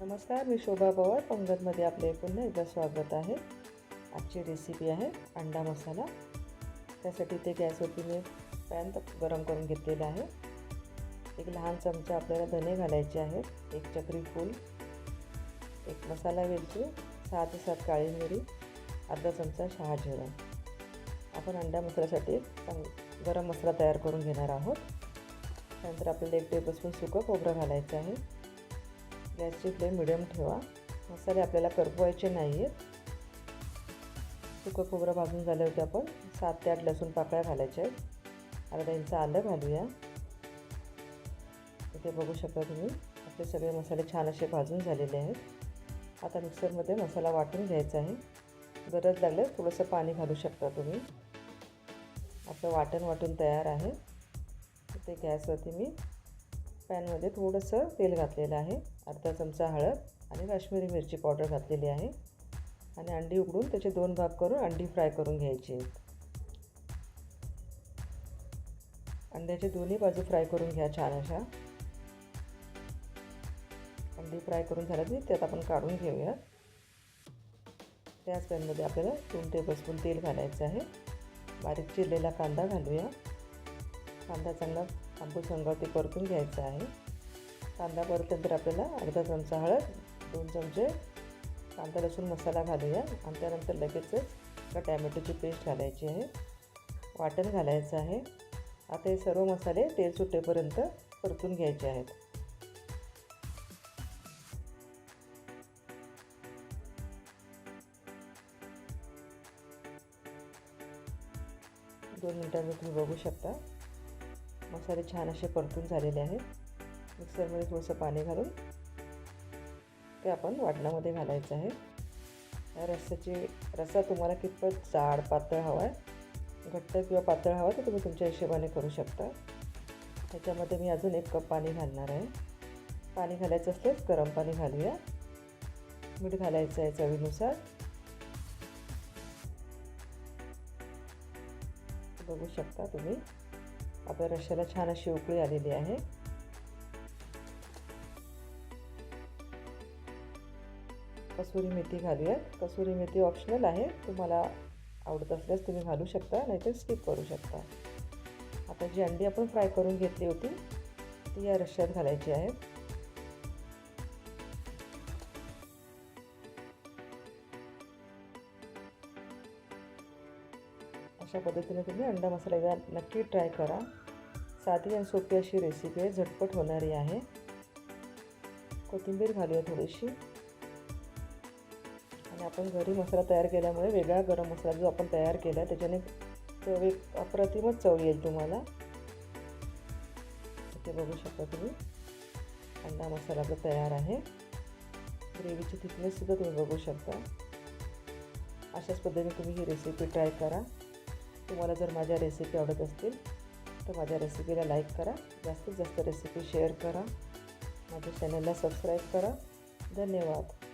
नमस्कार मी शोभा पवार. पंगतमध्ये आपले पुन्हा एकदा स्वागत आहे. आजची रेसिपी आहे अंडा मसाला. त्यासाठी ते गॅसवरती मी पॅन गरम करून घेतलेला आहे. एक लहान चमचा आपल्याला धने घालायचे आहेत. एक चक्री फूल एक मसाला वेलची सहा ते सात काळी मिरी अर्धा चमचा शहा जेवण आपण अंडा मसाल्यासाठी गरम मसाला तयार करून घेणार आहोत. त्यानंतर आपल्याला एक टेबलस्पून सुकं खोबरं घालायचं आहे. गॅसची फ्लेम मिडियम ठेवा. मसाले आपल्याला करपवायचे नाही आहेत सुकं खोबरं भाजून झाले होते आपण. सात ते आठ लसूण पाकळ्या घालायच्या आहेत. अर्धा इंच आलं घालूया. इथे बघू शकता तुम्ही आपले सगळे मसाले छान असे भाजून झालेले आहेत. आता मिक्सरमध्ये मसाला वाटून घ्यायचा आहे. गरज लागल्यास थोडंसं पाणी घालू शकता तुम्ही. आपलं वाटण वाटून तयार आहे. ते गॅसवरती मी पॅनमध्ये थोडंसं तेल घातलेलं आहे. अर्धा चमचा हळद आणि काश्मीरी मिरची पावडर घातलेली आहे. आणि अंडी उघडून त्याचे दोन भाग करून अंडी फ्राय करून घ्यायची आहेत. अंड्याचे दोन्ही बाजू फ्राय करून घ्या छान अशा. अंडी फ्राय करून झाल्या की त्यात आपण काढून घेऊया. त्याच पॅनमध्ये आपल्याला दोन टेबलस्पून तेल घालायचं आहे. बारीक चिरलेला कांदा घालूया. कांदा चांगला तांबूस रंगावरती परतून घ्यायचा आहे. कांदा परतल्यानंतर आपल्याला अर्धा चमचा हळद दोन चमचे कांदा लसूण मसाला घालूया आणि त्यानंतर लगेचच का टॅमॅटोची पेस्ट घालायची आहे. वाटण घालायचं आहे. आता हे सर्व मसाले तेल सुटेपर्यंत परतून घ्यायचे आहेत. दोन मिनटांनी तुम्ही बघू शकता. मसाले छान असे परतून झालेले आहेत. मिक्सरमध्ये थोडंसं पाणी घालून ते आपण वाटणामध्ये घालायचं आहे. या रस्साची रस्सा तुम्हाला कितपत जाड पातळ हवा आहे घट्ट किंवा पातळ हवा तर तुम्ही तुमच्या हिशोबाने करू शकता. त्याच्यामध्ये मी अजून एक कप पाणी घालणार आहे. पाणी घालायचं असल्यास गरम पाणी घालूया. मीठ घालायचं आहे चवीनुसार. बघू शकता तुम्ही. आपल्या रश्याला छान अशी उकळी आलेली आहे. कसुरी मेथी घालूयात. कसुरी मेथी ऑप्शनल आहे. तुम्हाला आवडत असल्यास तुम्ही घालू शकता नाहीतर स्किप करू शकता. आता जी अंडी आपण फ्राय करून घेतली होती ती या रश्श्यात घालायची आहेत अशा पद्धतीने तुम्ही अंडा मसाला एकदा नक्की ट्राय करा. साधी आणि सोपी अशी रेसिपी आहे. झटपट होणारी आहे. कोथिंबीर घालूया थोडीशी. आणि आपण घरी मसाला तयार केल्यामुळे वेगळा गरम मसाला जो आपण तयार केला त्याच्याने चव एक अप्रतिमच चव येईल तुम्हाला. ते बघू शकता तुम्ही. अंडा मसाला आपला तयार आहे. ग्रेव्हीची थिकनेससुद्धा तुम्ही बघू शकता. अशाच पद्धतीने तुम्ही ही रेसिपी ट्राय करा. तुम्हाला जर माझ्या रेसिपी आवडत असतील तर माझ्या रेसिपीला लाईक करा. जास्तीत जास्त रेसिपी शेअर करा. माझ्या चॅनलला सबस्क्राईब करा. धन्यवाद.